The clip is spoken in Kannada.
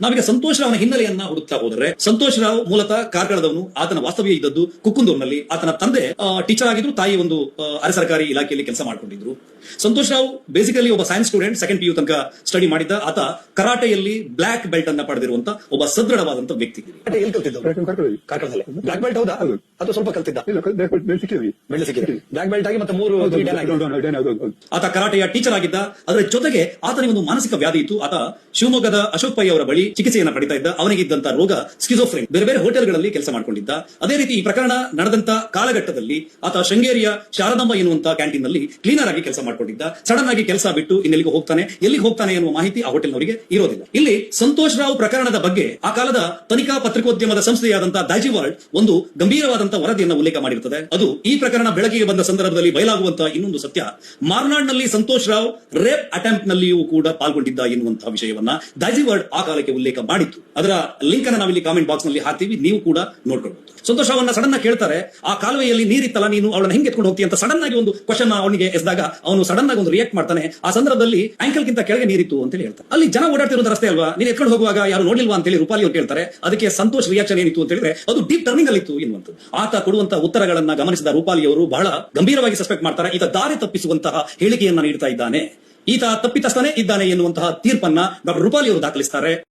ನಾವೀಗ ಸಂತೋಷ್ ರಾವ್ನ ಹಿನ್ನೆಲೆಯನ್ನ ಹುಡುಕ್ತಾ ಹೋದರೆ ಸಂತೋಷ್ ರಾವ್ ಮೂಲತಃ ಕಾರ್ಕಳದವನು ಆತನ ವಾಸ್ತವ್ಯ ಇದ್ದದ್ದು ಕುಕ್ಕುಂದೂರ್ನಲ್ಲಿ. ಆತನ ತಂದೆ ಟೀಚರ್ ಆಗಿದ್ರು ತಾಯಿ ಒಂದು ಆ, ಅರೆ ಸರ್ಕಾರಿ ಇಲಾಖೆಯಲ್ಲಿ ಕೆಲಸ ಮಾಡ್ಕೊಂಡಿದ್ರು. ಸಂತೋಷ್ ರಾವ್ ಬೇಸಿಕಲಿ ಒಬ್ಬ science student second P U ತನಕ ಸ್ಟಡಿ ಮಾಡಿದ್ದ. ಆತ ಕರಾಟೆಯಲ್ಲಿ ಬ್ಲಾಕ್ ಬೆಲ್ಟ್ ಅನ್ನ ಪಡೆದಿರುವಂತ ಒಬ್ಬ ಸದೃಢವಾದಂತ ವ್ಯಕ್ತಿ. ಬ್ಲಾಕ್ ಬೆಲ್ಟ್ ಹೌದಾ. ಅಥವಾ ಸ್ವಲ್ಪ ಕಲ್ತಿದ್ದ? ಬ್ಲಾಕ್ ಬೆಲ್ಟ್ ಆಗಿ ಮತ್ತೆ ಮೂರು ಆತ ಕರಾಟೆಯ ಟೀಚರ್ ಆಗಿದ್ದ. ಅದರ ಜೊತೆಗೆ ಆತನಿಗೆ ಒಂದು ಮಾನಸಿಕ ವ್ಯಾಧಿ ಇತ್ತು. ಆತ ಶಿವಮೊಗ್ಗದ ಅಶೋಕ್ ಪೈ ಅವರ ಬಳಿ ಚಿಕಿತ್ಸೆಯನ್ನ ಪಡಿತಾ ಇದ್ದ ಅವನಿಗಿದ್ದಂತ ರೋಗ ಸ್ಕಿಸೋಫ್ರೇನ್ ಬೇರೆ ಬೇರೆ ಹೋಟೆಲ್ಗಳಲ್ಲಿ ಕೆಲಸ ಮಾಡ್ಕೊಂಡಿದ್ದ. ಅದೇ ರೀತಿ ಈ ಪ್ರಕರಣ ನಡೆದಂತ ಕಾಲಘಟ್ಟದಲ್ಲಿ ಆತ ಶೃಂಗೇರಿಯ ಶಾರದಾಂಬ ಎನ್ನುವಂತ ಕ್ಯಾಂಟೀನ್ನಲ್ಲಿ ಕ್ಲೀನರ್ ಆಗಿ ಕೆಲಸ ಮಾಡ್ಕೊಂಡಿದ್ದ. ಸಡನ್ ಆಗಿ ಕೆಲಸ ಬಿಟ್ಟು ಇನ್ನೆಲ್ಲಿಗೆ ಹೋಗ್ತಾನೆ. ಎಲ್ಲಿಗೆ ಹೋಗ್ತಾನೆ ಎನ್ನುವ ಮಾಹಿತಿ ಆ ಹೋಟೆಲ್ನವರಿಗೆ ಇರೋದಿಲ್ಲ. ಇಲ್ಲಿ ಸಂತೋಷ್ ರಾವ್ ಪ್ರಕರಣದ ಬಗ್ಗೆ ಆ ಕಾಲದ ತನಿಖಾ ಪತ್ರಿಕೋದ್ಯಮದ ಸಂಸ್ಥೆಯಾದಂತಹ ದಾಜಿ ವರ್ಲ್ಡ್ ಒಂದು ಗಂಭೀರವಾದಂತಹ ವರದಿಯನ್ನು ಉಲ್ಲೇಖ ಮಾಡಿರುತ್ತದೆ ಅದು ಈ ಪ್ರಕರಣ ಬೆಳಕಿಗೆ ಬಂದ ಸಂದರ್ಭದಲ್ಲಿ ಬಯಲಾಗುವಂತಹ ಇನ್ನೊಂದು ಸತ್ಯ. ಮಾರ್ನಾಡ್ನಲ್ಲಿ ಸಂತೋಷ್ ರಾವ್ ರೇಪ್ ಅಟೆಂಪ್ಟ್ ನಲ್ಲಿಯೂ ಕೂಡ ಪಾಲ್ಗೊಂಡಿದ್ದ ಎನ್ನುವಂತಹ ವಿಷಯವನ್ನ ದಾಜಿ ವರ್ಲ್ಡ್ ಆ ಕಾಲಕ್ಕೆ ಉಲ್ಲೇಖ ಮಾಡಿತ್ತು ಅದರ ಲಿಂಕ್ ಅನ್ನ ನಾವಿಲ್ಲಿ ಕಾಮೆಂಟ್ ಬಾಕ್ಸ್ನಲ್ಲಿ ಹಾಕ್ತೀವಿ. ನೀವು ಕೂಡ ನೋಡ್ಕೊಳ್ಬಹುದು ಸಂತೋಷ ಅವನ್ನ ಸಡನ್ ಕೇಳ್ತಾರೆ, ಆ ಕಾಲುವೆಯಲ್ಲಿ ನೀರಿತ್ತಲ್ಲ, ನೀನು ಅವಳನ್ನ ಹೆಂಗೆ ಎತ್ಕೊಂಡು ಹೋಗ್ತೀಯ ಅಂತ ಸಡನ್ ಆಗಿ ಒಂದು ಕ್ವಶನ್ ಅವನಿಗೆ ಎಸ್ದಾಗ ಅವನು ಸಡನ್ ಆಗಿ ಒಂದು ರಿಯಾಕ್ಟ್ ಮಾಡ್ತಾನೆ. ಆ ಸಂದರ್ಭದಲ್ಲಿ ಆಂಕಲ್ ಗಿಂತ ಕೆಳಗೆ ನೀರಿತ್ತು ಅಂತ ಹೇಳಿ ಹೇಳ್ತಾರೆ. ಅಲ್ಲಿ ಜನ ಓಡಾಡ್ತಿರೋ ರಸ್ತೆ ಅಲ್ವಾ? ನೀನು ಎತ್ಕೊಂಡು ಹೋಗುವಾಗ ಯಾರು ನೋಡಿಲ್ವಾ ಅಂತ ಹೇಳಿ ರೂಪಾಲಿ ಅವ್ರು ಕೇಳ್ತಾರೆ. ಅದಕ್ಕೆ ಸಂತೋಷ್ ರಿಯಾಕ್ಷನ್ ಏನಿತ್ತು ಅಂತ ಹೇಳಿದ್ರೆ, ಅದು ಡೀಪ್ ಟರ್ನಿಂಗ್ ಅಲ್ಲಿ ಎನ್ನುವಂಥದ್ದು. ಆತ ಕೊಡುವಂತ ಉತ್ತರಗಳನ್ನ ಗಮನಿಸಿದ ರೂಪಾಲಿ ಅವರು ಬಹಳ ಗಂಭೀರವಾಗಿ ಸಸ್ಪೆಕ್ಟ್ ಮಾಡ್ತಾರೆ. ಈತ ದಾರಿ ತಪ್ಪಿಸುವಂತಹ ಹೇಳಿಕೆಯನ್ನ ನೀಡ್ತಾ ಇದ್ದಾನೆ. ಈತ ತಪ್ಪಿತಸ್ಥನೇ ಇದ್ದಾನೆ ಎನ್ನುವಂತಹ ತೀರ್ಪನ್ನ ಡಾಕ್ಟರ್ ರೂಪಾಲಿ ಅವರು ದಾಖಲಿಸ್ತಾರೆ.